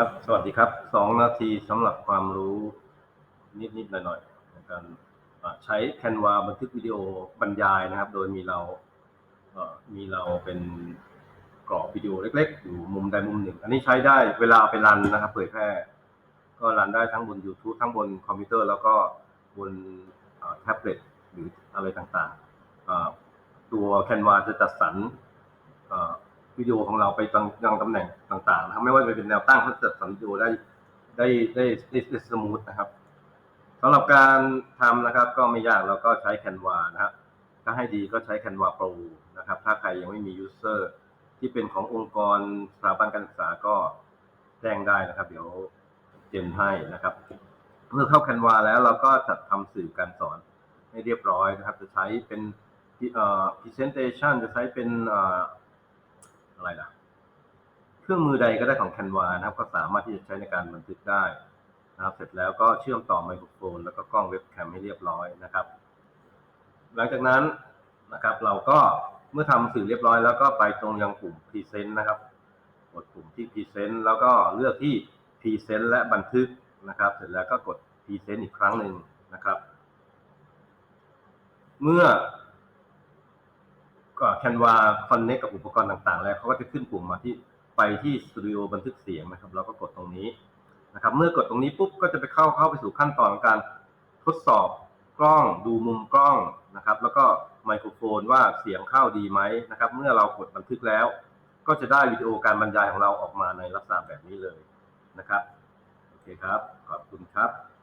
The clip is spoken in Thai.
ครับ สวัสดีครับ สองนาทีสำหรับความรู้นิดๆหน่อยๆในการใช้ Canva บันทึกวิดีโอบรรยายนะครับ โดยมีเราเมีเราเป็นกรอบวิดีโอเล็ก ๆ อยู่มุมใดมุมหนึ่ง อันนี้ใช้ได้เวลาไปรันนะครับ เผยแพร่ ก็รันได้ทั้งบน YouTube ทั้งบนคอมพิวเตอร์ แล้วก็บนแท็บเล็ตหรืออะไรต่างๆตัว Canva จะจัดสรร วิดีโอของเราไปยังยังตำแหน่งต่างๆนะครับไม่ว่าจะเป็นแนวตั้งเขาจัดสรรวิดีโอได้ได้ได้ได้สมูทนะครับสำหรับการทำนะครับ ก็ไม่ยากเราก็ใช้ Canva นะครับถ้าให้ดีก็ใช้ Canva Pro นะครับ ถ้าใครยังไม่มี user ที่เป็นขององค์กรสถาบันการศึกษาก็แจ้งได้นะครับ เดี๋ยวเจนให้นะครับ เมื่อเข้า Canva แล้วเราก็จัดทำสื่อการสอนให้เรียบร้อยนะครับ จะใช้เป็นเอ่อ presentation จะใช้เป็นเอะไรล่ะ เครื่องมือใดก็ได้ของ Canva นะครับ ก็สามารถที่จะใช้ในการบันทึกได้นะครับ เสร็จแล้วก็เชื่อมต่อไมโครโฟน แล้วก็กล้องเว็บแคมให้เรียบร้อยนะครับ หลังจากนั้นนะครับ เราก็เมื่อทำสื่อเรียบร้อยแล้วก็ไปตรงยังปุ่ม Present นะครับกดปุ่มที่ Present แล้วก็เลือกที่ Present และบันทึกนะครับ เสร็จแล้วก็กด Present อีกครั้งหนึ่งนะครับ เมื่อ ก็ Canva Connect กับอุปกรณ์ต่างๆ แล้วเขาก็จะขึ้นปุ่มมาที่ไปที่สตูดิโอบันทึกเสียงนะครับ เราก็กดตรงนี้นะครับ เมื่อกดตรงนี้ปุ๊บก็จะไปเข้าเข้าไปสู่ขั้นตอนของการทดสอบกล้องดูมุมกล้องนะครับ แล้วก็ไมโครโฟนว่าเสียงเข้าดีไหมนะครับ เมื่อเรากดบันทึกแล้ว ก็จะได้วิดีโอการบรรยายของเราออกมาในลักษณะแบบนี้เลยนะครับโอเคครับขอบคุณครับ